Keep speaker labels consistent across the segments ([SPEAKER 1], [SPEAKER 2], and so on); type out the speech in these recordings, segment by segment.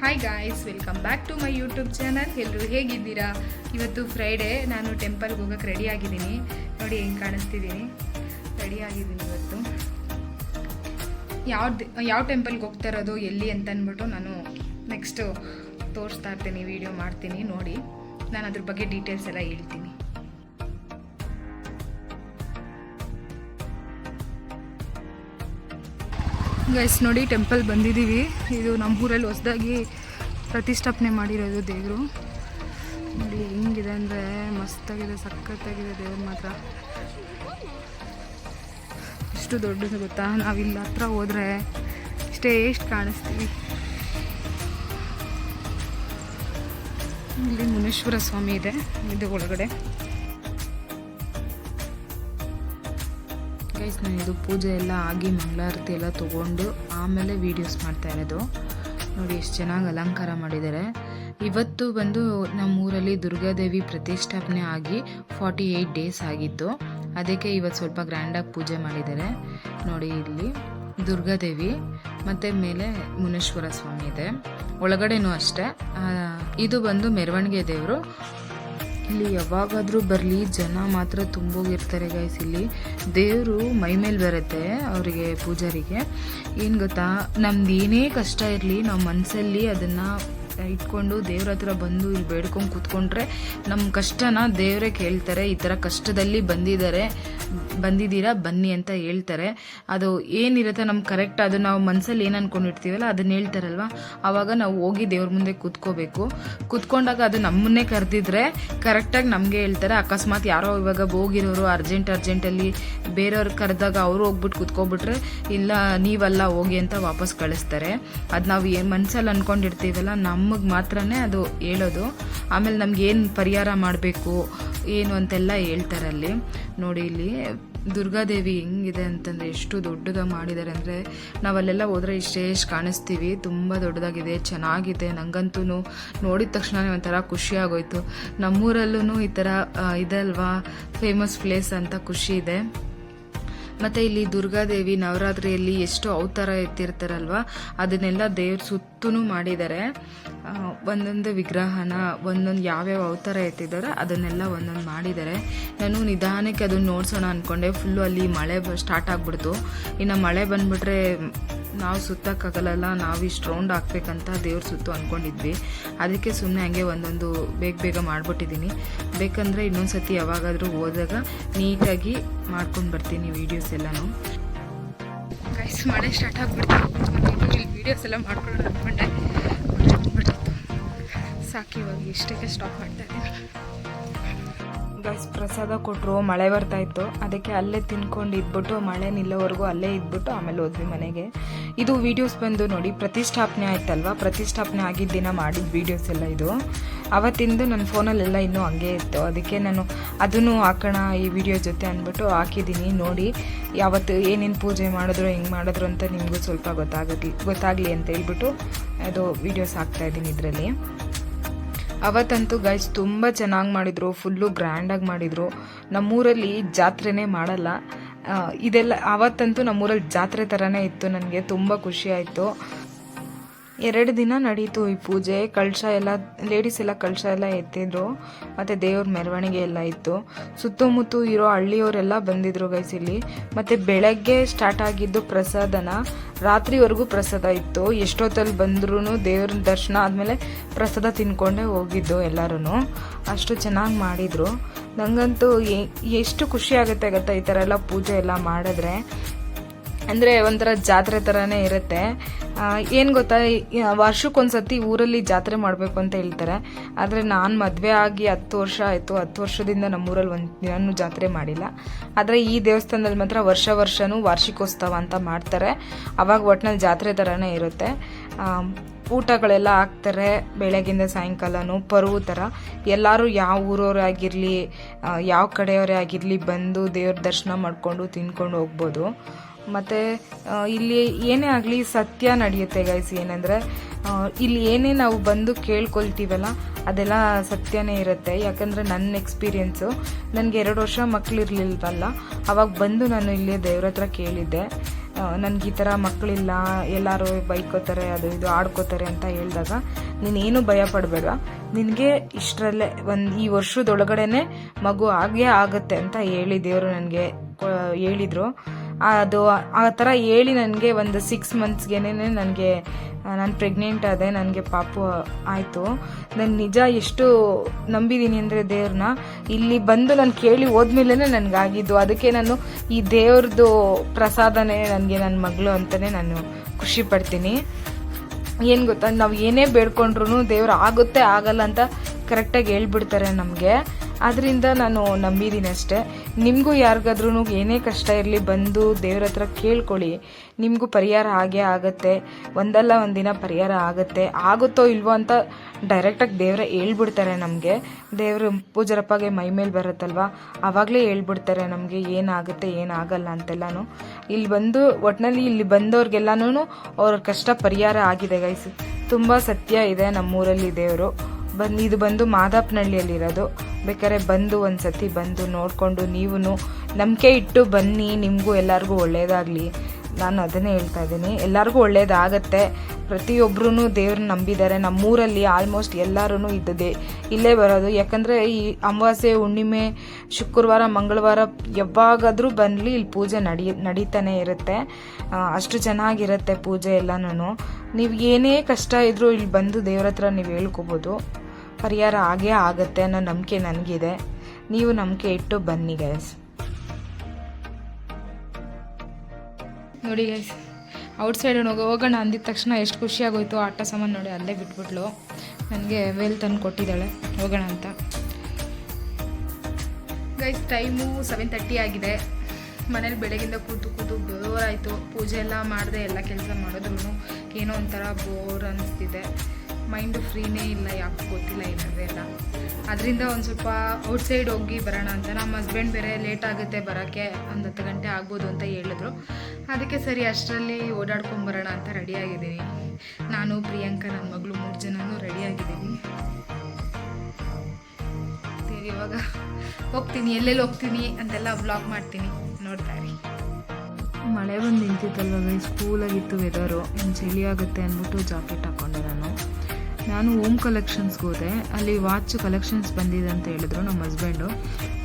[SPEAKER 1] Hi guys welcome back to my YouTube channel ಎಲ್ಲರೂ ಹೇಗಿದ್ದೀರಾ? ಇವತ್ತು ಫ್ರೈಡೇ ನಾನು ಟೆಂಪಲ್ಗೆ ಹೋಗೋಕೆ ರೆಡಿ ಆಗಿದ್ದೀನಿ. ನೋಡಿ ಹೆಂಗೆ ಕಾಣಿಸ್ತಿದ್ದೀನಿ ರೆಡಿ ಆಗಿದ್ದೀನಿ ಇವತ್ತು. ಯಾವ್ದು, ಯಾವ ಟೆಂಪಲ್ಗೆ ಹೋಗ್ತಾ ಇರೋದು, ಎಲ್ಲಿ ಅಂತ ಅಂದ್ಬಿಟ್ಟು ನಾನು ನೆಕ್ಸ್ಟು ತೋರಿಸ್ತಾ ಇರ್ತೀನಿ ವೀಡಿಯೋ ಮಾಡ್ತೀನಿ, ನೋಡಿ. ನಾನು ಅದ್ರ ಬಗ್ಗೆ ಡೀಟೇಲ್ಸ್ ಎಲ್ಲ ಹೇಳ್ತೀನಿ. ಗೈಸ್ ನೋಡಿ ಟೆಂಪಲ್ ಬಂದಿದ್ದೀವಿ ಇದು ನಮ್ಮ ಊರಲ್ಲಿ ಹೊಸದಾಗಿ ಪ್ರತಿಷ್ಠಾಪನೆ ಮಾಡಿರೋದು ದೇವರು. ನೋಡಿ, ಹೆಂಗಿದೆ ಅಂದರೆ ಮಸ್ತಾಗಿದೆ, ಸಖತ್ತಾಗಿದೆ ದೇವ್ರ ಮಾತ್ರ. ಇಷ್ಟು ದೊಡ್ಡದು ಗೊತ್ತಾ? ನಾವಿಲ್ಲಿ ಹತ್ರ ಹೋದರೆ ಇಷ್ಟೇ ಎಷ್ಟು ಕಾಣಿಸ್ತೀವಿ. ಇಲ್ಲಿ ಮುನೇಶ್ವರ ಸ್ವಾಮಿ ಇದೆ, ಇದು ಒಳಗಡೆ. ಗೈಸ್ ನಾನು ಇದು ಪೂಜೆ ಎಲ್ಲ ಆಗಿ ಮಂಗಳಾರತಿ ಎಲ್ಲ ತೊಗೊಂಡು ಆಮೇಲೆ ವೀಡಿಯೋಸ್ ಮಾಡ್ತಾ ಇರೋದು. ನೋಡಿ ಎಷ್ಟು ಚೆನ್ನಾಗಿ ಅಲಂಕಾರ ಮಾಡಿದ್ದಾರೆ. ಇವತ್ತು ಬಂದು ನಮ್ಮೂರಲ್ಲಿ ದುರ್ಗಾದೇವಿ ಪ್ರತಿಷ್ಠಾಪನೆ ಆಗಿ ಫಾರ್ಟಿ ಏಯ್ಟ್ ಡೇಸ್ ಆಗಿತ್ತು. ಅದಕ್ಕೆ ಇವತ್ತು ಸ್ವಲ್ಪ ಗ್ರ್ಯಾಂಡಾಗಿ ಪೂಜೆ ಮಾಡಿದ್ದಾರೆ. ನೋಡಿ ಇಲ್ಲಿ ದುರ್ಗಾದೇವಿ ಮತ್ತು ಮೇಲೆ ಮುನೇಶ್ವರ ಸ್ವಾಮಿ ಇದೆ. ಒಳಗಡೆನೂ ಅಷ್ಟೇ. ಇದು ಬಂದು ಮೆರವಣಿಗೆ ದೇವರು ಇಲ್ಲಿ ಯಾವಾಗಾದರೂ ಬರಲಿ, ಜನ ಮಾತ್ರ ತುಂಬೋಗಿರ್ತಾರೆ ಗೈಸ್ ಇಲ್ಲಿ. ದೇವರು ಮೈ ಮೇಲೆ ಬರುತ್ತೆ ಅವರಿಗೆ, ಪೂಜಾರಿಗೆ. ಏನು ಗೊತ್ತಾ? ನಮ್ದು ಏನೇ ಕಷ್ಟ ಇರಲಿ, ನಾವು ಮನಸ್ಸಲ್ಲಿ ಅದನ್ನು ಇಟ್ಕೊಂಡು ದೇವ್ರ ಹತ್ರ ಬಂದು ಇಲ್ಲಿ ಬೇಡ್ಕೊಂಡು ಕೂತ್ಕೊಂಡ್ರೆ ನಮ್ಮ ಕಷ್ಟನ ದೇವರೇ ಕೇಳ್ತಾರೆ. ಈ ಥರ ಕಷ್ಟದಲ್ಲಿ ಬಂದಿದ್ದಾರೆ, ಬಂದಿದ್ದೀರಾ, ಬನ್ನಿ ಅಂತ ಹೇಳ್ತಾರೆ. ಅದು ಏನಿರುತ್ತೆ ನಮ್ಮ ಕರೆಕ್ಟ್ ಅದು ನಾವು ಮನಸ್ಸಲ್ಲಿ ಏನು ಅಂದ್ಕೊಂಡಿರ್ತೀವಲ್ಲ ಅದನ್ನ ಹೇಳ್ತಾರಲ್ವ? ಆವಾಗ ನಾವು ಹೋಗಿ ದೇವ್ರ ಮುಂದೆ ಕೂತ್ಕೋಬೇಕು. ಕೂತ್ಕೊಂಡಾಗ ಅದು ನಮ್ಮನ್ನೇ ಕರೆದಿದ್ರೆ ಕರೆಕ್ಟಾಗಿ ನಮಗೆ ಹೇಳ್ತಾರೆ. ಅಕಸ್ಮಾತ್ ಯಾರೋ ಇವಾಗ ಹೋಗಿರೋರು ಅರ್ಜೆಂಟ್ ಅರ್ಜೆಂಟಲ್ಲಿ ಬೇರೆಯವ್ರು ಕರೆದಾಗ ಅವರು ಹೋಗ್ಬಿಟ್ಟು ಕೂತ್ಕೊಬಿಟ್ರೆ ಇಲ್ಲ, ನೀವಲ್ಲ ಹೋಗಿ ಅಂತ ವಾಪಸ್ ಕಳಿಸ್ತಾರೆ. ಅದು ನಾವು ಏನು ಮನಸ್ಸಲ್ಲಿ ಅನ್ಕೊಂಡಿರ್ತೀವಲ್ಲ ನಮಗೆ ಮಾತ್ರನೇ ಅದು ಹೇಳೋದು. ಆಮೇಲೆ ನಮ್ಗೆ ಏನು ಪರಿಹಾರ ಮಾಡಬೇಕು, ಏನು ಅಂತೆಲ್ಲ ಹೇಳ್ತಾರೆ ಅಲ್ಲಿ. ನೋಡಿ ಇಲ್ಲಿ, ದುರ್ಗಾದೇವಿ ಹೆಂಗಿದೆ ಅಂತಂದರೆ ಎಷ್ಟು ದೊಡ್ಡದಾಗಿ ಮಾಡಿದ್ದಾರೆ ಅಂದರೆ ನಾವಲ್ಲೆಲ್ಲ ಹೋದರೆ ಇಷ್ಟೇ ಎಷ್ಟು ಕಾಣಿಸ್ತೀವಿ. ತುಂಬ ದೊಡ್ಡದಾಗಿದೆ, ಚೆನ್ನಾಗಿದೆ. ನನಗಂತೂ ನೋಡಿದ ತಕ್ಷಣ ಒಂಥರ ಖುಷಿ ಆಗೋಯ್ತು. ನಮ್ಮೂರಲ್ಲೂ ಈ ಥರ ಇದಲ್ವಾ ಫೇಮಸ್ ಪ್ಲೇಸ್ ಅಂತ ಖುಷಿ ಇದೆ. ಮತ್ತು ಇಲ್ಲಿ ದುರ್ಗಾದೇವಿ ನವರಾತ್ರಿಯಲ್ಲಿ ಎಷ್ಟು ಅವತಾರ ಎತ್ತಿರ್ತಾರಲ್ವ, ಅದನ್ನೆಲ್ಲ ದೇವ್ರ ಸುತ್ತೂ ಮಾಡಿದ್ದಾರೆ ಆ, ಒಂದೊಂದು ವಿಗ್ರಹನ ಒಂದೊಂದು ಯಾವ್ಯಾವ ಅವತಾರ ಎತ್ತಿದ್ದಾರೆ ಅದನ್ನೆಲ್ಲ ಒಂದೊಂದು ಮಾಡಿದ್ದಾರೆ ನಾನು ನಿಧಾನಕ್ಕೆ ಅದನ್ನ ನೋಡ್ಸೋಣ ಅಂದ್ಕೊಂಡೆ ಫುಲ್ಲು ಅಲ್ಲಿ ಮಳೆ ಸ್ಟಾರ್ಟ್ ಆಗಿಬಿಡ್ತು. ಇನ್ನು ಮಳೆ ಬಂದುಬಿಟ್ರೆ ನಾವು ಸುತ್ತಕ್ಕಾಗಲ್ಲ ನಾವು ಇಷ್ಟು ರೌಂಡ್ ಹಾಕ್ಬೇಕಂತ ದೇವ್ರ ಸುತ್ತು ಅಂದ್ಕೊಂಡಿದ್ವಿ ಅದಕ್ಕೆ ಸುಮ್ಮನೆ ಹಂಗೆ ಒಂದೊಂದು ಬೇಗ ಬೇಗ ಮಾಡಿಬಿಟ್ಟಿದ್ದೀನಿ. ಬೇಕಂದರೆ ಇನ್ನೊಂದು ಸತಿ ಯಾವಾಗಾದರೂ ಹೋದಾಗ ನೀಟಾಗಿ ಮಾಡ್ಕೊಂಡು ಬರ್ತೀನಿ ವೀಡಿಯೋಸ್ ಎಲ್ಲನೂ. ಮಳೆ ಸ್ಟಾರ್ಟ್ ಆಗ್ಬಿಡ್ತು. ವೀಡಿಯೋಸ್ ಎಲ್ಲ ಮಾಡ್ಕೊಂಡು ಅಂದ್ಕೊಂಡೆ. ಬಂದ್ಬಿಟ್ಟಿತ್ತು ಸಾಕು ಇವಾಗ, ಇಷ್ಟಕ್ಕೆ ಸ್ಟಾಪ್ ಮಾಡ್ತಾ ಇದ್ದೀನಿ. ಪ್ರಸಾದ ಕೊಟ್ಟರು ಮಳೆ ಬರ್ತಾ ಇತ್ತು. ಅದಕ್ಕೆ ಅಲ್ಲೇ ತಿನ್ಕೊಂಡು ಇದ್ಬಿಟ್ಟು, ಮಳೆ ನಿಲ್ಲೋವರೆಗೂ ಅಲ್ಲೇ ಇದ್ಬಿಟ್ಟು ಆಮೇಲೆ ಹೋದ್ವಿ ಮನೆಗೆ. ಇದು ವೀಡಿಯೋಸ್ ಬಂದು ನೋಡಿ, ಪ್ರತಿಷ್ಠಾಪನೆ ಆಯ್ತಲ್ವಾ? ಪ್ರತಿಷ್ಠಾಪನೆ ಆಗಿದ್ದ ದಿನ ಮಾಡಿದ ವೀಡಿಯೋಸ್ ಎಲ್ಲ ಇದು. ಅವತ್ತಿಂದು ನನ್ನ ಫೋನಲ್ಲೆಲ್ಲ ಇನ್ನೂ ಹಂಗೆ ಇತ್ತು. ಅದಕ್ಕೆ ನಾನು ಅದನ್ನು ಹಾಕೋಣ ಈ ವಿಡಿಯೋ ಜೊತೆ ಅಂದ್ಬಿಟ್ಟು ಹಾಕಿದ್ದೀನಿ. ನೋಡಿ, ಯಾವತ್ತು ಏನೇನು ಪೂಜೆ ಮಾಡಿದ್ರು, ಹೆಂಗೆ ಮಾಡಿದ್ರು ಅಂತ ನಿಮಗೂ ಸ್ವಲ್ಪ ಗೊತ್ತಾಗಲಿ ಗೊತ್ತಾಗಲಿ ಅಂತ ಹೇಳ್ಬಿಟ್ಟು ಅದು ವೀಡಿಯೋಸ್ ಹಾಕ್ತಾ ಇದ್ದೀನಿ ಇದರಲ್ಲಿ. ಅವತ್ತಂತೂ ಗೈಸ್ ತುಂಬ ಚೆನ್ನಾಗಿ ಮಾಡಿದರು ಫುಲ್ಲು ಗ್ರ್ಯಾಂಡಾಗಿ ಮಾಡಿದರು. ನಮ್ಮೂರಲ್ಲಿ ಜಾತ್ರೆನೇ ಮಾಡಲ್ಲ. ಇದೆಲ್ಲ ಆವತ್ತಂತೂ ನಮ್ಮೂರಲ್ಲಿ ಜಾತ್ರೆ ಥರನೇ ಇತ್ತು. ನನಗೆ ತುಂಬ ಖುಷಿ ಆಯಿತು. ಎರಡು ದಿನ ನಡೀತು ಈ ಪೂಜೆ. ಕಳಶ ಎಲ್ಲ ಲೇಡೀಸ್ ಎಲ್ಲ ಕಳಶ ಎಲ್ಲ ಎತ್ತಿದ್ರು. ಮತ್ತು ದೇವ್ರ ಮೆರವಣಿಗೆ ಎಲ್ಲ ಇತ್ತು. ಸುತ್ತಮುತ್ತ ಇರೋ ಹಳ್ಳಿಯವರೆಲ್ಲ ಬಂದಿದ್ರು ಗೈಸ್ ಇಲ್ಲಿ. ಮತ್ತು ಬೆಳಗ್ಗೆ ಸ್ಟಾರ್ಟ್ ಆಗಿದ್ದು ಪ್ರಸಾದನ. ರಾತ್ರಿವರೆಗೂ ಪ್ರಸಾದ ಇತ್ತು. ಎಷ್ಟೊತ್ತಲ್ಲಿ ಬಂದ್ರೂ ದೇವ್ರ ದರ್ಶನ ಆದಮೇಲೆ ಪ್ರಸಾದ ತಿನ್ಕೊಂಡೇ ಹೋಗಿದ್ದು ಎಲ್ಲರೂ ಅಷ್ಟು ಚೆನ್ನಾಗಿ ಮಾಡಿದರು. ನನಗಂತೂ ಎಷ್ಟು ಖುಷಿ ಆಗುತ್ತೆ ಗೊತ್ತಾ ಈ ಥರ ಎಲ್ಲ ಪೂಜೆ ಎಲ್ಲ ಮಾಡಿದ್ರೆ. ಅಂದರೆ ಒಂಥರ ಜಾತ್ರೆ ಥರನೇ ಇರುತ್ತೆ. ಏನು ಗೊತ್ತಾ? ವರ್ಷಕ್ಕೊಂದು ವರ್ಷಕ್ಕೊಂದ್ಸತಿ ಊರಲ್ಲಿ ಜಾತ್ರೆ ಮಾಡಬೇಕು ಅಂತ ಹೇಳ್ತಾರೆ. ಆದರೆ ನಾನು ಮದುವೆ ಆಗಿ ಹತ್ತು ವರ್ಷ ಆಯಿತು. ಹತ್ತು ವರ್ಷದಿಂದ ನಮ್ಮೂರಲ್ಲಿ ಒಂದು ದಿನನೂ ಜಾತ್ರೆ ಮಾಡಿಲ್ಲ. ಆದರೆ ಈ ದೇವಸ್ಥಾನದಲ್ಲಿ ಮಾತ್ರ ವರ್ಷ ವರ್ಷವೂ ವಾರ್ಷಿಕೋತ್ಸವ ಅಂತ ಮಾಡ್ತಾರೆ. ಅವಾಗ ಒಟ್ಟಿನಲ್ಲಿ ಜಾತ್ರೆ ಥರನೇ ಇರುತ್ತೆ. ಊಟಗಳೆಲ್ಲ ಹಾಕ್ತಾರೆ. ಬೆಳಗಿಂದ ಸಾಯಂಕಾಲನೂ ಪರ್ವು ಥರ ಎಲ್ಲರೂ ಯಾವ ಊರವರೇ ಆಗಿರಲಿ ಯಾವ ಕಡೆಯವರೇ ಆಗಿರಲಿ ಬಂದು ದೇವ್ರ ದರ್ಶನ ಮಾಡಿಕೊಂಡು ತಿನ್ಕೊಂಡು ಹೋಗ್ಬೋದು. ಮತ್ತು ಇಲ್ಲಿ ಏನೇ ಆಗಲಿ ಸತ್ಯ ನಡೆಯುತ್ತೆ ಗೈಸ್ ಏನಂದರೆ ಇಲ್ಲಿ ಏನೇ ನಾವು ಬಂದು ಕೇಳ್ಕೊಳ್ತೀವಲ್ಲ, ಅದೆಲ್ಲ ಸತ್ಯನೇ ಇರುತ್ತೆ. ಯಾಕಂದರೆ ನನ್ನ ಎಕ್ಸ್ಪೀರಿಯೆನ್ಸು ನನಗೆ ಎರಡು ವರ್ಷ ಮಕ್ಕಳಿರ್ಲಿಲ್ವಲ್ಲ ಅವಾಗ ಬಂದು ನಾನು ಇಲ್ಲಿ ದೇವ್ರ ಹತ್ರ ಕೇಳಿದ್ದೆ. ನನಗೆ ಈ ಥರ ಮಕ್ಕಳಿಲ್ಲ ಎಲ್ಲರೂ ಬೈಕೋತಾರೆ, ಅದು ಇದು ಆಡ್ಕೋತಾರೆ ಅಂತ ಹೇಳಿದಾಗ ನೀನೇನು ಭಯ ಪಡಬೇಡ. ನಿನಗೆ ಇಷ್ಟರಲ್ಲೇ ಒಂದು ಈ ವರ್ಷದೊಳಗಡೆನೆ ಮಗು ಆಗೇ ಆಗುತ್ತೆ ಅಂತ ಹೇಳಿ ದೇವರು ನನಗೆ ಹೇಳಿದರು. ಅದು ಆ ಥರ ಹೇಳಿ ನನಗೆ ಒಂದು ಸಿಕ್ಸ್ ಮಂತ್ಸ್ಗೆನೇ ನನಗೆ ನಾನು ಪ್ರೆಗ್ನೆಂಟ್ ಆದೆ, ನನಗೆ ಪಾಪು ಆಯಿತು. ನಾನು ನಿಜ ಎಷ್ಟು ನಂಬಿದ್ದೀನಿ ಅಂದರೆ ದೇವ್ರನ್ನ ಇಲ್ಲಿ ಬಂದು ನಾನು ಕೇಳಿ ಹೋದ್ಮೇಲೆ ನನಗಾಗಿದ್ದು. ಅದಕ್ಕೆ ನಾನು ಈ ದೇವ್ರದ್ದು ಪ್ರಸಾದನೇ ನನಗೆ ನನ್ನ ಮಗಳು ಅಂತಲೇ ನಾನು ಖುಷಿ ಪಡ್ತೀನಿ. ಏನು ಗೊತ್ತಾ, ನಾವು ಏನೇ ಬೇಡ್ಕೊಂಡ್ರು ದೇವ್ರು ಆಗುತ್ತೆ, ಆಗಲ್ಲ ಅಂತ ಕರೆಕ್ಟಾಗಿ ಹೇಳ್ಬಿಡ್ತಾರೆ ನಮಗೆ. ಅದರಿಂದ ನಾನು ನಂಬಿದ್ದೀನಿ ಅಷ್ಟೇ. ನಿಮಗೂ ಯಾರಿಗಾದ್ರೂ ಏನೇ ಕಷ್ಟ ಇರಲಿ, ಬಂದು ದೇವ್ರ ಹತ್ರ ಕೇಳ್ಕೊಳ್ಳಿ. ನಿಮಗೂ ಪರಿಹಾರ ಹಾಗೆ ಆಗುತ್ತೆ. ಒಂದಲ್ಲ ಒಂದಿನ ಪರಿಹಾರ ಆಗುತ್ತೆ. ಆಗುತ್ತೋ ಇಲ್ವೋ ಅಂತ ಡೈರೆಕ್ಟಾಗಿ ದೇವರೇ ಹೇಳ್ಬಿಡ್ತಾರೆ ನಮಗೆ. ದೇವರು ಪೂಜರಪ್ಪಗೆ ಮೈ ಮೇಲೆ ಬರುತ್ತಲ್ವ? ಆವಾಗಲೇ ಹೇಳ್ಬಿಡ್ತಾರೆ ನಮಗೆ ಏನಾಗುತ್ತೆ, ಏನಾಗಲ್ಲ ಅಂತೆಲ್ಲನೂ. ಇಲ್ಲಿ ಬಂದು ಒಟ್ಟಿನಲ್ಲಿ ಇಲ್ಲಿ ಬಂದವ್ರಿಗೆಲ್ಲನೂ ಅವ್ರ ಕಷ್ಟ ಪರಿಹಾರ ಆಗಿದೆ ಗೈಸ್ ತುಂಬ ಸತ್ಯ ಇದೆ ನಮ್ಮೂರಲ್ಲಿ ದೇವರು. ಬಂದು, ಇದು ಬಂದು ಮಾದಾಪನಹಳ್ಳಿಯಲ್ಲಿರೋದು ಬೇಕಾದ್ರೆ ಬಂದು ಒಂದು ಸತಿ ಬಂದು ನೋಡಿಕೊಂಡು ನೀವು ನಂಬಿಕೆ ಇಟ್ಟು ಬನ್ನಿ, ನಿಮಗೂ ಎಲ್ಲರಿಗೂ ಒಳ್ಳೆಯದಾಗಲಿ ನಾನು ಅದನ್ನೇ ಹೇಳ್ತಾ ಇದ್ದೀನಿ. ಎಲ್ಲರಿಗೂ ಒಳ್ಳೇದಾಗತ್ತೆ. ಪ್ರತಿಯೊಬ್ಬರೂ ದೇವ್ರನ್ನ ನಂಬಿದ್ದಾರೆ. ನಮ್ಮೂರಲ್ಲಿ ಆಲ್ಮೋಸ್ಟ್ ಎಲ್ಲರೂ ಇದ್ದದೆ ಇಲ್ಲೇ ಬರೋದು. ಯಾಕಂದರೆ ಈ ಅಮಾವಾಸ್ಯೆ, ಹುಣ್ಣಿಮೆ, ಶುಕ್ರವಾರ, ಮಂಗಳವಾರ ಯಾವಾಗಾದರೂ ಬರಲಿ ಇಲ್ಲಿ ಪೂಜೆ ನಡಿ, ನಡೀತಾನೆ ಇರುತ್ತೆ. ಅಷ್ಟು ಚೆನ್ನಾಗಿರುತ್ತೆ ಪೂಜೆ ಎಲ್ಲನೂ ನೀವು ಏನೇ ಕಷ್ಟ ಇದ್ದರೂ ಇಲ್ಲಿ ಬಂದು ದೇವ್ರ ಹತ್ರ ನೀವು ಹೇಳ್ಕೊಬೋದು. ಪರಿಹಾರ ಆಗೇ ಆಗುತ್ತೆ ಅನ್ನೋ ನಂಬಿಕೆ ನನಗಿದೆ. ನೀವು ನಂಬಿಕೆ ಇಟ್ಟು ಬನ್ನಿ ಗೈಸ್ ನೋಡಿ ಗೈಸ್ ಔಟ್ ಸೈಡ್ ಹೋಗೋ, ಹೋಗೋಣ ಅಂದಿದ ತಕ್ಷಣ ಎಷ್ಟು ಖುಷಿಯಾಗೋಯ್ತು ಆಟ ಸಾಮಾನು ನೋಡಿ, ಅಲ್ಲೇ ಬಿಟ್ಬಿಟ್ಲು. ನನಗೆ ವೇಲ್ ತಂದು ಕೊಟ್ಟಿದ್ದಾಳೆ. ಹೋಗೋಣ ಅಂತ. ಗೈಸ್ ಟೈಮು ಸೆವೆನ್ ತರ್ಟಿ ಆಗಿದೆ. ಮನೇಲಿ ಬೆಳಗಿಂದ ಕೂತು ಕೂತು ಬೋರ್ ಆಯಿತು. ಪೂಜೆ ಎಲ್ಲ ಮಾಡಿದೆ, ಎಲ್ಲ ಕೆಲಸ ಮಾಡಿದ್ರು ಏನೋ ಒಂಥರ ಬೋರ್ ಅನಿಸ್ತಿದೆ. ಮೈಂಡು ಫ್ರೀನೇ ಇಲ್ಲ, ಯಾಕೆ ಗೊತ್ತಿಲ್ಲ ಏನಾದ್ರೆ ಎಲ್ಲ ಅದರಿಂದ ಒಂದು ಸ್ವಲ್ಪ ಔಟ್ಸೈಡ್ ಹೋಗಿ ಬರೋಣ ಅಂತ. ನಮ್ಮ ಹಸ್ಬೆಂಡ್ ಬೇರೆ ಲೇಟ್ ಆಗುತ್ತೆ ಬರೋಕ್ಕೆ ಒಂದು ಹತ್ತು ಗಂಟೆ ಆಗ್ಬೋದು ಅಂತ ಹೇಳಿದ್ರು. ಅದಕ್ಕೆ ಸರಿ, ಅಷ್ಟರಲ್ಲಿ ಓಡಾಡ್ಕೊಂಬರೋಣ ಅಂತ ರೆಡಿಯಾಗಿದ್ದೀನಿ ನಾನು, ಪ್ರಿಯಾಂಕಾ ನನ್ನ ಮಗಳು ಮೂರು ಜನನೂ ರೆಡಿಯಾಗಿದ್ದೀನಿ ಮತ್ತೆ ಇವಾಗ ಹೋಗ್ತೀನಿ. ಎಲ್ಲೆಲ್ಲಿ ಹೋಗ್ತೀನಿ ಅಂತೆಲ್ಲ ಬ್ಲಾಗ್ ಮಾಡ್ತೀನಿ. ನೋಡ್ತಾ ಇರಿ. ಮಳೆ ಬಂದು ನಿಂತಿತ್ತಲ್ವ ಸ್ಕೂಲಾಗಿತ್ತು ವೆದರು ಚಳಿ ಆಗುತ್ತೆ ಅಂದ್ಬಿಟ್ಟು ಜಾಕೆಟ್ ಹಾಕ್ಕೊಂಡೆ ನಾನು ನಾನು ಓಮ್ ಕಲೆಕ್ಷನ್ಸ್ಗೆ ಹೋದೆ. ಅಲ್ಲಿ ವಾಚ್ ಕಲೆಕ್ಷನ್ಸ್ ಬಂದಿದೆ ಅಂತ ಹೇಳಿದ್ರು ನಮ್ಮ ಹಸ್ಬೆಂಡು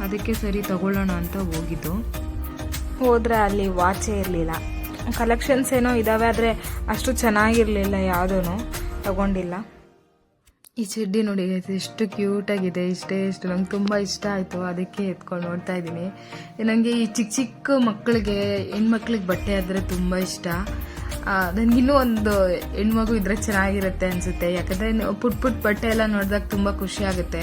[SPEAKER 1] ಅದಕ್ಕೆ ಸರಿ ತಗೊಳ್ಳೋಣ ಅಂತ ಹೋಗಿದ್ದು. ಹೋದರೆ ಅಲ್ಲಿ ವಾಚೇ ಇರಲಿಲ್ಲ. ಕಲೆಕ್ಷನ್ಸ್ ಏನೋ ಇದ್ದಾವೆ ಆದರೆ ಅಷ್ಟು ಚೆನ್ನಾಗಿರಲಿಲ್ಲ ಯಾವುದೂ ತಗೊಂಡಿಲ್ಲ. ಈ ಚಡ್ಡಿ ನೋಡಿ ಎಷ್ಟು ಕ್ಯೂಟಾಗಿದೆ ಇಷ್ಟೇ ಇಷ್ಟು ನಂಗೆ ತುಂಬ ಇಷ್ಟ ಆಯಿತು. ಅದಕ್ಕೆ ಎತ್ಕೊಂಡು ನೋಡ್ತಾ ಇದ್ದೀನಿ. ನನಗೆ ಈ ಚಿಕ್ಕ ಚಿಕ್ಕ ಮಕ್ಕಳಿಗೆ ಹೆಣ್ಮಕ್ಳಿಗೆ ಬಟ್ಟೆ ಆದರೆ ತುಂಬ ಇಷ್ಟ. ನನಗಿನ್ನೂ ಒಂದು ಹೆಣ್ಮಗು ಇದ್ರೆ ಚೆನ್ನಾಗಿರುತ್ತೆ ಅನ್ಸುತ್ತೆ. ಯಾಕಂದ್ರೆ ಪುಟ್ ಪುಟ್ ಬಟ್ಟೆ ಎಲ್ಲ ನೋಡಿದಾಗ ತುಂಬ ಖುಷಿ ಆಗುತ್ತೆ.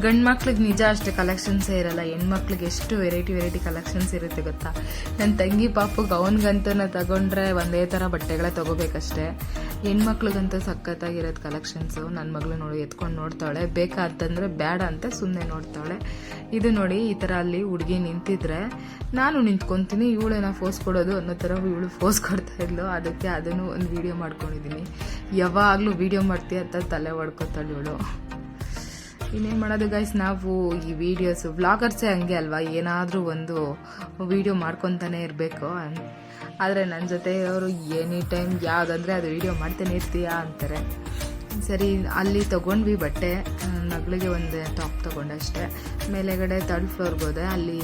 [SPEAKER 1] ಗಂಡು ಮಕ್ಳಿಗೆ ನಿಜ ಅಷ್ಟೇ ಕಲೆಕ್ಷನ್ಸೇ ಇರಲ್ಲ. ಹೆಣ್ಮಕ್ಳಿಗೆ ಎಷ್ಟು ವೆರೈಟಿ ವೆರೈಟಿ ಕಲೆಕ್ಷನ್ಸ್ ಇರುತ್ತೆ ಗೊತ್ತಾ? ನನ್ನ ತಂಗಿ ಪಾಪಗೆ ಅವನಿಗಂತೂ ತಗೊಂಡ್ರೆ ಒಂದೇ ಥರ ಬಟ್ಟೆಗಳೇ ತಗೋಬೇಕಷ್ಟೇ. ಹೆಣ್ಮಕ್ಳಿಗಂತೂ ಸಖತ್ತಾಗಿರೋದು ಕಲೆಕ್ಷನ್ಸು ನನ್ನ ಮಗಳು ನೋಡಿ, ಎತ್ಕೊಂಡು ನೋಡ್ತಾಳೆ. ಬೇಕಾದಂದ್ರೆ ಬೇಡ ಅಂತ ಸುಮ್ಮನೆ ನೋಡ್ತಾಳೆ. ಇದು ನೋಡಿ ಈ ಥರ ಅಲ್ಲಿ ಹುಡುಗಿ ನಿಂತಿದ್ರೆ ನಾನು ನಿಂತ್ಕೊತೀನಿ ಇವಳೇನ ಫೋಸ್ ಕೊಡೋದು ಅನ್ನೋ ಥರ ಇವಳು ಫೋಸ್ ಕೊಡ್ತಾ ಇದ್ಲು. ಅದಕ್ಕೆ ಅದನ್ನು ಒಂದು ವಿಡಿಯೋ ಮಾಡ್ಕೊಂಡಿದ್ದೀನಿ. ಯಾವಾಗಲೂ ವಿಡಿಯೋ ಮಾಡ್ತೀಯ ಅಂತ ತಲೆ ಹೊಡ್ಕೊತಾಳೆ ಇವಳು. ಇನ್ನೇನು ಮಾಡೋದು ಗೈಸ್ ನಾವು ಈ ವಿಡಿಯೋಸು ವ್ಲಾಗರ್ಸೇ ಹಂಗೆ ಅಲ್ವಾ? ಏನಾದರೂ ಒಂದು ವಿಡಿಯೋ ಮಾಡ್ಕೊತಾನೆ ಇರಬೇಕು. ಆದರೆ ನನ್ನ ಜೊತೆ ಅವರು ಎನಿ ಟೈಮ್ ಯಾವುದಂದ್ರೆ ಅದು ವಿಡಿಯೋ ಮಾಡ್ತಾನೆ ಇರ್ತೀಯಾ ಅಂತಾರೆ. ಸರಿ, ಅಲ್ಲಿ ತೊಗೊಂಡ್ವಿ ಬಟ್ಟೆ ಮಗಳಿಗೆ ಒಂದು ಟಾಪ್ ತೊಗೊಂಡೆ ಅಷ್ಟೇ ಮೇಲೆಗಡೆ ತರ್ಡ್ ಫ್ಲೋರ್ಗೆ ಹೋದೆ, ಅಲ್ಲಿ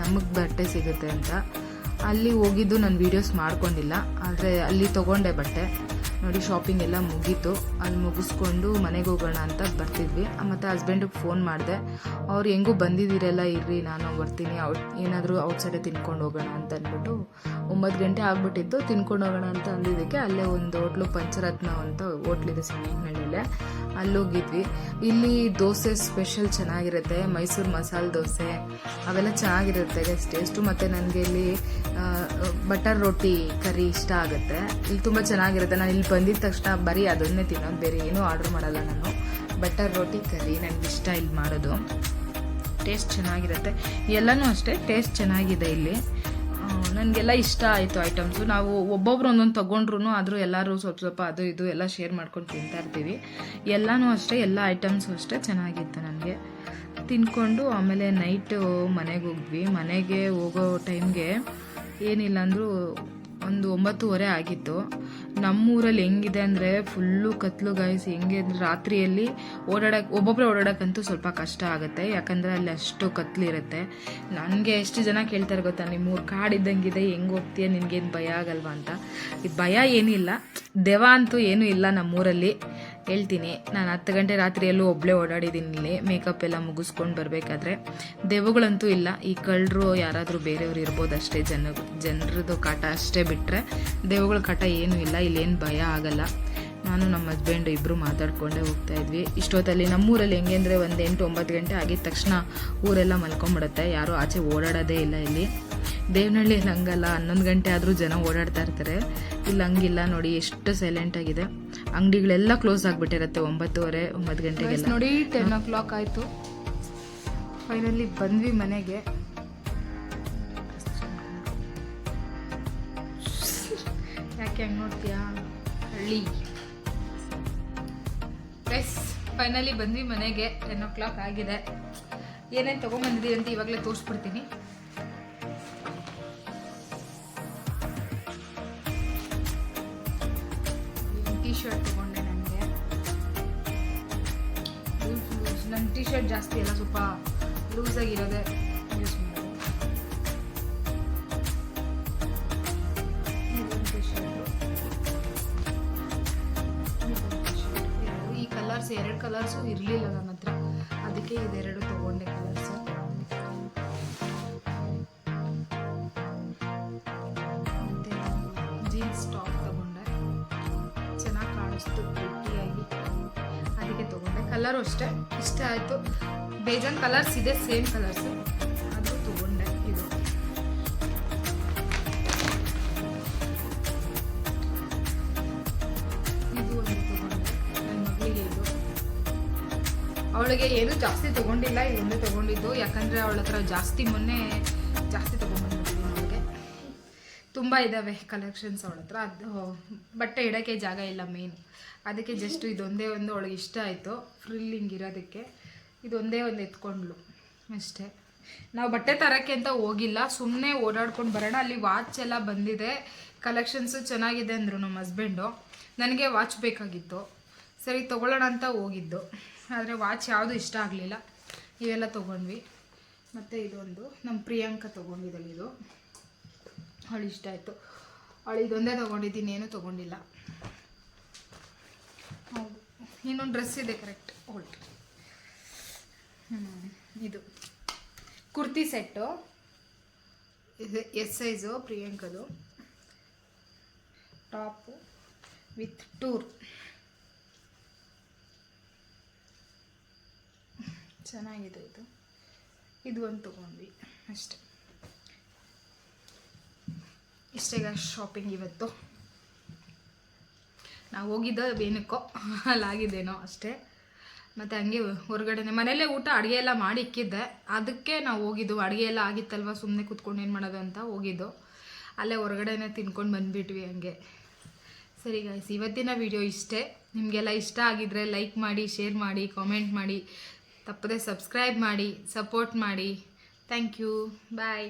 [SPEAKER 1] ನಮಗೆ ಬಟ್ಟೆ ಸಿಗುತ್ತೆ ಅಂತ. ಅಲ್ಲಿ ಹೋಗಿದ್ದು ನಾನು ವೀಡಿಯೋಸ್ ಮಾಡ್ಕೊಂಡಿಲ್ಲ, ಆದರೆ ಅಲ್ಲಿ ತೊಗೊಂಡೆ ಬಟ್ಟೆ. ನೋಡಿ ಶಾಪಿಂಗ್ ಎಲ್ಲ ಮುಗೀತು. ಅಲ್ಲಿ ಮುಗಿಸ್ಕೊಂಡು ಮನೆಗೆ ಹೋಗೋಣ ಅಂತ ಬರ್ತಿದ್ವಿ. ಮತ್ತು ಹಸ್ಬೆಂಡಿಗೆ ಫೋನ್ ಮಾಡಿದೆ. ಅವ್ರು, ಹೆಂಗೂ ಬಂದಿದ್ದೀರಲ್ಲ? ಇರ್ರಿ, ನಾನು ಬರ್ತೀನಿ. ಔಟ್ ಏನಾದರೂ ಔಟ್ಸೈಡೆ ತಿನ್ಕೊಂಡು ಹೋಗೋಣ ಅಂತ ಅಂದ್ಬಿಟ್ಟು ಒಂಬತ್ತು ಗಂಟೆ ಆಗಿಬಿಟ್ಟಿತ್ತು. ತಿನ್ಕೊಂಡು ಹೋಗೋಣ ಅಂತ ಅಂದಿದ್ದಕ್ಕೆ ಅಲ್ಲೇ ಒಂದು ಹೋಟ್ಲು ಪಂಚರತ್ನ ಅಂತ ಹೋಟ್ಲಿದೆ ಅಲ್ಲಿ ಹೋಗಿದ್ವಿ. ಇಲ್ಲಿ ದೋಸೆ ಸ್ಪೆಷಲ್ ಚೆನ್ನಾಗಿರುತ್ತೆ. ಮೈಸೂರು ಮಸಾಲೆ ದೋಸೆ, ಅವೆಲ್ಲ ಚೆನ್ನಾಗಿರುತ್ತೆ ಟೇಸ್ಟು ಮತ್ತು ನನಗೆ ಇಲ್ಲಿ ಬಟರ್ ರೊಟ್ಟಿ ಕರಿ ಇಷ್ಟ ಆಗುತ್ತೆ. ಇಲ್ಲಿ ತುಂಬ ಚೆನ್ನಾಗಿರುತ್ತೆ. ನಾನು ಇಲ್ಲಿ ಬಂದಿದ ತಕ್ಷಣ ಬರೀ ಅದನ್ನೇ ತಿನ್ನೋದು, ಬೇರೆ ಏನೂ ಆರ್ಡ್ರ್ ಮಾಡಲ್ಲ ನಾನು. ಬಟರ್ ರೋಟಿ ಕರಿ ನನಗೆ ಇಷ್ಟ ಇಲ್ಲಿ ಮಾಡೋದು. ಟೇಸ್ಟ್ ಚೆನ್ನಾಗಿರುತ್ತೆ. ಎಲ್ಲನೂ ಅಷ್ಟೇ ಟೇಸ್ಟ್ ಚೆನ್ನಾಗಿದೆ ಇಲ್ಲಿ. ನನಗೆಲ್ಲ ಇಷ್ಟ ಆಯಿತು ಐಟಮ್ಸು ನಾವು ಒಬ್ಬೊಬ್ರು ಒಂದೊಂದು ತೊಗೊಂಡ್ರು ಆದರೂ ಎಲ್ಲರೂ ಸ್ವಲ್ಪ ಸ್ವಲ್ಪ ಅದು ಇದು ಎಲ್ಲ ಶೇರ್ ಮಾಡ್ಕೊಂಡು ತಿಂತಾ ಇರ್ತೀವಿ. ಎಲ್ಲನೂ ಅಷ್ಟೇ, ಎಲ್ಲ ಐಟಮ್ಸು ಅಷ್ಟೇ ಚೆನ್ನಾಗಿತ್ತು ನನಗೆ. ತಿನ್ಕೊಂಡು ಆಮೇಲೆ ನೈಟು ಮನೆಗೆ ಹೋಗ್ವಿ ಮನೆಗೆ ಹೋಗೋ ಟೈಮ್ಗೆ ಏನಿಲ್ಲ ಅಂದರೂ ಒಂದು ಒಂಬತ್ತುವರೆ ಆಗಿತ್ತು. ನಮ್ಮೂರಲ್ಲಿ ಹೆಂಗಿದೆ ಅಂದರೆ ಫುಲ್ಲು ಕತ್ಲು ಗಾಯ್ಸ್ ಹೆಂಗೆ ಅಂದರೆ ರಾತ್ರಿಯಲ್ಲಿ ಓಡಾಡಕ್ಕೆ ಒಬ್ಬೊಬ್ಬರೇ ಓಡಾಡೋಕ್ಕಂತೂ ಸ್ವಲ್ಪ ಕಷ್ಟ ಆಗುತ್ತೆ. ಯಾಕಂದರೆ ಅಲ್ಲಿ ಅಷ್ಟು ಕತ್ಲಿರುತ್ತೆ ನನಗೆ ಎಷ್ಟು ಜನ ಕೇಳ್ತಾರೆ ಗೊತ್ತಾ ನಿಮ್ಮೂರು ಕಾಡಿದ್ದಂಗಿದೆ ಹೆಂಗೆ ಹೋಗ್ತೀಯ? ನಿನಗೇನು ಭಯ ಆಗಲ್ವಾ? ಅಂತ. ಭಯ ಏನಿಲ್ಲ. ದೆವ ಅಂತೂ ಏನೂ ಇಲ್ಲ ನಮ್ಮೂರಲ್ಲಿ. ಹೇಳ್ತೀನಿ. ನಾನು ಹತ್ತು ಗಂಟೆ ರಾತ್ರಿಯಲ್ಲೂ ಒಬ್ಬಳೇ ಓಡಾಡಿದ್ದೀನಿ ಇಲ್ಲಿ. ಮೇಕಪ್ ಎಲ್ಲ ಮುಗಿಸ್ಕೊಂಡು ಬರಬೇಕಾದ್ರೆ. ದೆವ್ವಗಳಂತೂ ಇಲ್ಲ. ಈ ಕಳ್ಳರು ಯಾರಾದರೂ ಬೇರೆಯವ್ರು ಇರ್ಬೋದು ಅಷ್ಟೇ ಜನ ಜನರದು ಕಾಟ ಅಷ್ಟೇ ಬಿಟ್ಟರೆ ದೆವ್ವಗಳ ಕಾಟ ಏನೂ ಇಲ್ಲ. ಇಲ್ಲೇನು ಭಯ ಆಗಲ್ಲ. ನಾನು ನಮ್ಮ ಹಸ್ಬೆಂಡ್ ಇಬ್ಬರು ಮಾತಾಡ್ಕೊಂಡೇ ಹೋಗ್ತಾ ಇದ್ವಿ. ಇಷ್ಟೊತ್ತಲ್ಲಿ ನಮ್ಮೂರಲ್ಲಿ ಹೆಂಗೆ ಅಂದರೆ ಒಂದು ಎಂಟು, ಒಂಬತ್ತು ಗಂಟೆ ಆಗಿದ ತಕ್ಷಣ ಊರೆಲ್ಲ ಮಲ್ಕೊಂಬಿಡುತ್ತೆ. ಯಾರೂ ಆಚೆ ಓಡಾಡೋದೇ ಇಲ್ಲ ಇಲ್ಲಿ. ದೇವನಹಳ್ಳಿ ಹಂಗಲ್ಲ, ಹನ್ನೊಂದು ಗಂಟೆ ಆದರೂ ಜನ ಓಡಾಡ್ತಾ ಇರ್ತಾರೆ. ಇಲ್ಲಿ, ಹಂಗಿಲ್ಲ ನೋಡಿ, ಎಷ್ಟು ಸೈಲೆಂಟ್ ಆಗಿದೆ. ಅಂಗಡಿಗಳೆಲ್ಲ ಕ್ಲೋಸ್ ಆಗಿಬಿಟ್ಟಿರುತ್ತೆ ಒಂಬತ್ತುವರೆ, ಒಂಬತ್ತು ಗಂಟೆಗೆಲ್ಲ. ನೋಡಿ ಟೆನ್ ಓ ಕ್ಲಾಕ್ ಆಯಿತು. ಫೈನಲಿ ಬಂದ್ವಿ ಮನೆಗೆ. ಯಾಕೆ ಹಂಗೆ ನೋಡ್ತೀಯಾ? ಹಳ್ಳಿ. ಗೈಸ್ ಫೈನಲಿ ಬಂದ್ವಿ ಮನೆಗೆ. ಟೆನ್ ಓ ಕ್ಲಾಕ್ ಆಗಿದೆ. ಏನೇನು ತೊಗೊಂಬಂದಿದ್ದೀವಿ ಅಂತ ಇವಾಗಲೇ ತೋರಿಸ್ಬಿಡ್ತೀನಿ. ಟೀ ಶರ್ಟ್ ತೊಗೊಂಡೆ ನನಗೆ. ಲೂಸ್ ನನ್ನ ಟೀ ಶರ್ಟ್ ಜಾಸ್ತಿ ಅಲ್ಲ, ಸ್ವಲ್ಪ ಲೂಸಾಗಿರೋದೆ ಕಲರ್ಸ್ ಎರಡು ಕಲರ್ಸು ಇರಲಿಲ್ಲ ನನ್ನ ಹತ್ರ. ಅದಕ್ಕೆ ಇದೆರಡು ತೊಗೊಂಡೆ ಕಲರ್ಸು ಜೀನ್ಸ್ ಟಾಪ್ ತಗೊಂಡೆ. ಚೆನ್ನಾಗಿ ಕಾಣಿಸ್ತು, ಗಟ್ಟಿಯಾಗಿ. ಅದಕ್ಕೆ ತೊಗೊಂಡೆ. ಕಲರು ಅಷ್ಟೇ. ಇಷ್ಟ ಆಯಿತು. ಬೇಜಾನ್ ಕಲರ್ಸ್ ಇದೆ ಸೇಮ್ ಕಲರ್ಸು ಅವಳಿಗೆ ಏನೂ ಜಾಸ್ತಿ ತೊಗೊಂಡಿಲ್ಲ ಇದೊಂದೇ ತೊಗೊಂಡಿದ್ದು. ಯಾಕಂದರೆ ಅವಳ ಹತ್ರ ಜಾಸ್ತಿ ಮೊನ್ನೆ ಜಾಸ್ತಿ ತೊಗೊಂಡ್ಬಂದ್ಬಿಟ್ಟಿದ್ದೀನಿ ಅವಳಿಗೆ. ತುಂಬ ಇದ್ದಾವೆ ಕಲೆಕ್ಷನ್ಸ್ ಅವಳ ಹತ್ರ. ಅದು ಬಟ್ಟೆ ಇಡೋಕ್ಕೆ ಜಾಗ ಇಲ್ಲ ಮೇನ್ ಅದಕ್ಕೆ ಜಸ್ಟ್ ಇದೊಂದೇ ಒಂದು ಅವಳಿಗೆ ಇಷ್ಟ ಆಯಿತು. ಫ್ರಿಲ್ಲಿಂಗ್ ಇರೋದಕ್ಕೆ. ಇದೊಂದೇ ಒಂದು ಎತ್ಕೊಂಡ್ಲು ಅಷ್ಟೇ. ನಾವು ಬಟ್ಟೆ ತರೋಕ್ಕೆ ಅಂತ ಹೋಗಿಲ್ಲ. ಸುಮ್ಮನೆ ಓಡಾಡ್ಕೊಂಡು ಬರೋಣ. ಅಲ್ಲಿ ವಾಚ್ ಎಲ್ಲ ಬಂದಿದೆ. ಕಲೆಕ್ಷನ್ಸು ಚೆನ್ನಾಗಿದೆ ಅಂದರು ನಮ್ಮ ಹಸ್ಬೆಂಡು ನನಗೆ ವಾಚ್ ಬೇಕಾಗಿತ್ತು. ಸರಿ, ತೊಗೊಳ್ಳೋಣ ಅಂತ ಹೋಗಿದ್ದು. ಆದರೆ ವಾಚ್ ಯಾವುದು ಇಷ್ಟ ಆಗಲಿಲ್ಲ. ಇವೆಲ್ಲ ತೊಗೊಂಡ್ವಿ. ಮತ್ತು ಇದೊಂದು ನಮ್ಮ ಪ್ರಿಯಾಂಕ ತೊಗೊಂಡಿದ್ದಾಳೆ ಇದು. ಅವಳು ಇಷ್ಟ ಆಯಿತು. ಅವಳು ಇದೊಂದೇ ತೊಗೊಂಡಿದ್ದೀನಿ, ಏನೂ ತೊಗೊಂಡಿಲ್ಲ. ಹೌದು. ಇನ್ನೊಂದು ಡ್ರೆಸ್ ಇದೆ ಕರೆಕ್ಟ್ ಹೋಳ್ ಇದು. ಕುರ್ತಿ ಸೆಟ್ಟು ಇದು ಎಸ್ ಸೈಜು ಪ್ರಿಯಾಂಕದು. ಟಾಪು ವಿತ್ ಟೂರ್ ಚೆನ್ನಾಗಿದೆ ಇದು. ಇದು ಒಂದು ತೊಗೊಂಡ್ವಿ, ಅಷ್ಟೆ. ಇಷ್ಟೇಗ ಶಾಪಿಂಗ್ ಇವತ್ತು. ನಾವು ಹೋಗಿದ್ದ ಏನಕ್ಕೋ ಅಲ್ಲಾಗಿದ್ದೇನೋ ಅಷ್ಟೇ. ಮತ್ತು ಹಂಗೆ ಹೊರಗಡೆನೆ, ಮನೆಯಲ್ಲೇ ಊಟ ಅಡುಗೆ ಎಲ್ಲ ಮಾಡಿ ಇಕ್ಕಿದ್ದೆ. ಅದಕ್ಕೆ ನಾವು ಹೋಗಿದ್ದು, ಅಡುಗೆ ಎಲ್ಲ ಆಗಿತ್ತಲ್ವ ಸುಮ್ಮನೆ ಕೂತ್ಕೊಂಡು ಏನು ಮಾಡೋದು ಅಂತ ಹೋಗಿದ್ದು. ಅಲ್ಲೇ ಹೊರಗಡೆನೆ ತಿನ್ಕೊಂಡು ಬಂದುಬಿಟ್ವಿ ಹಂಗೆ. ಸರಿ ಗಾಯ್ಸ್ ಇವತ್ತಿನ ವಿಡಿಯೋ ಇಷ್ಟೇ. ನಿಮಗೆಲ್ಲ ಇಷ್ಟ ಆಗಿದ್ರೆ ಲೈಕ್ ಮಾಡಿ ಶೇರ್ ಮಾಡಿ ಕಾಮೆಂಟ್ ಮಾಡಿ. ತಪ್ಪದೆ ಸಬ್ಸ್ಕ್ರೈಬ್ ಮಾಡಿ ಸಪೋರ್ಟ್ ಮಾಡಿ. Thank you bye